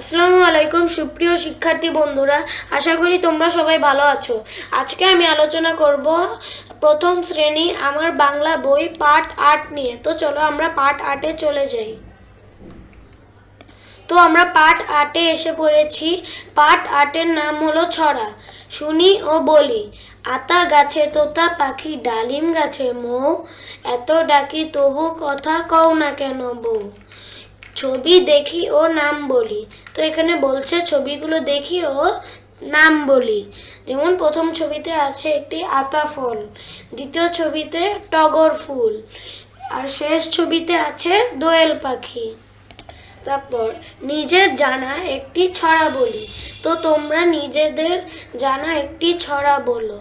আসসালামু আলাইকুম, সুপ্রিয় শিক্ষার্থী বন্ধুরা। আশা করি তোমরা সবাই ভালো আছো। আজকে আমি আলোচনা করব প্রথম শ্রেণি, আমার বাংলা বই পাঠ আট নিয়ে। তো চলো আমরা পাঠ আটে চলে যাই। তো আমরা পাঠ আটে এসে পড়েছি। পাঠ আটের নাম হলো ছড়া। শুনি ও বলি, আতা গাছে তোতা পাখি, ডালিম গাছে মৌ। এত ডাকি তবু কথা কও না কেন বউ ছবি দেখি ও নাম বলি। তো এখানে বলছে ছবিগুলো দেখি ও নাম বলি। যেমন প্রথম ছবিতে আছে একটি আতা ফল, দ্বিতীয় ছবিতে টগর ফুল, আর শেষ ছবিতে আছে দোয়েল পাখি। তারপর নিজের জানা একটি ছড়া বলি। তো তোমরা নিজেদের জানা একটি ছড়া বলো।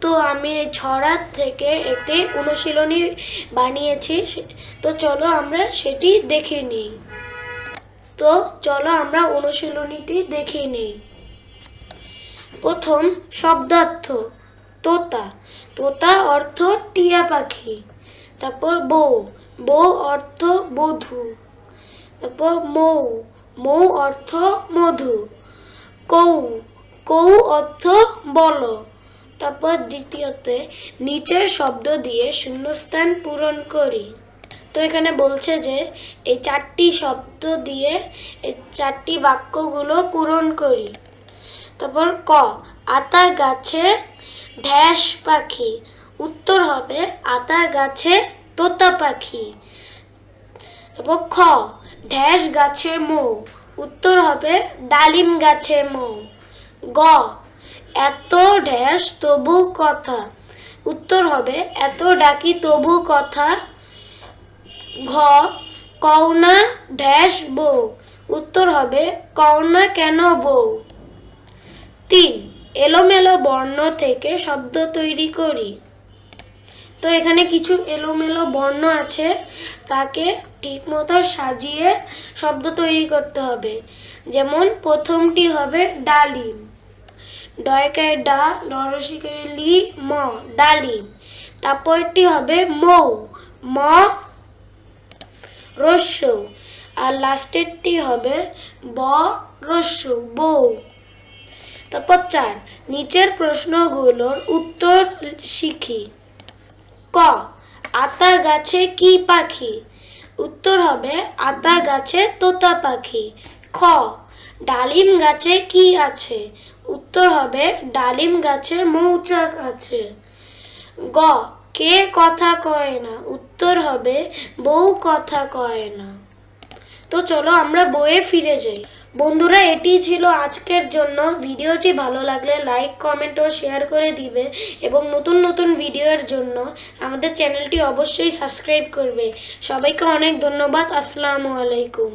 তো আমি ছড়ার থেকে একটি অনুশীলনী বানিয়েছি। তো চলো আমরা সেটি দেখে নিই। তো চলো আমরা অনুশীলনীটি দেখে নিই। প্রথম শব্দার্থ, তোতা। তোতা অর্থ টিয়া পাখি। তারপর বউ। বউ অর্থ বধু। তারপর মৌ। মৌ অর্থ মধু। কৌ। কৌ অর্থ বলো। তারপর দ্বিতীয়তে, নিচের শব্দ দিয়ে শূন্যস্থান পূরণ করি। তো এখানে বলছে যে, এই চারটি শব্দ দিয়ে এই চারটি বাক্যগুলো পূরণ করি। তারপর ক আতা গাছে ঢ্যাস পাখি। উত্তর হবে আতা গাছে তোতা পাখি। তারপর খ, ঢ্যাস গাছে মৌ। উত্তর হবে, ডালিম গাছে মৌ। গ এত ঢ্যাস তবু কথা। উত্তর হবে, এত ডাকি, তবু কথা। ঘ, কওনা, ড্যাশ, বউ। উত্তর হবে, কওনা কেন বউ? তিন, এলোমেলো বর্ণ থেকে শব্দ তৈরি করি। তো এখানে কিছু এলোমেলো বর্ণ আছে, তাকে ঠিকমতো সাজিয়ে শব্দ তৈরি করতে হবে। যেমন, প্রথমটি হবে ডালিম। ডয়কায় ডা নরসিকায় লি ম ডালিম তারপরটি হবে মৌ, ম, রস্য। আর লাস্টেরটি হবে ব, রস্য বউ তারপর চার, নিচের প্রশ্নগুলোর উত্তর শিখি। ক আতা গাছে কি পাখি? উত্তর হবে আতা গাছে তোতা পাখি। খ, ডালিম গাছে কি আছে? উত্তর হবে ডালিম গাছে মৌচাক আছে। গ, কে কথা কয় না? উত্তর হবে বউ কথা কয় না। তো চলো আমরা বইয়ে ফিরে যাই। বন্ধুরা, এটি ছিল আজকের জন্য। ভিডিওটি ভালো লাগলে লাইক, কমেন্ট ও শেয়ার করে দিবে এবং নতুন নতুন ভিডিওর জন্য আমাদের চ্যানেলটি অবশ্যই সাবস্ক্রাইব করবে। সবাইকে অনেক ধন্যবাদ। আসসালামু আলাইকুম।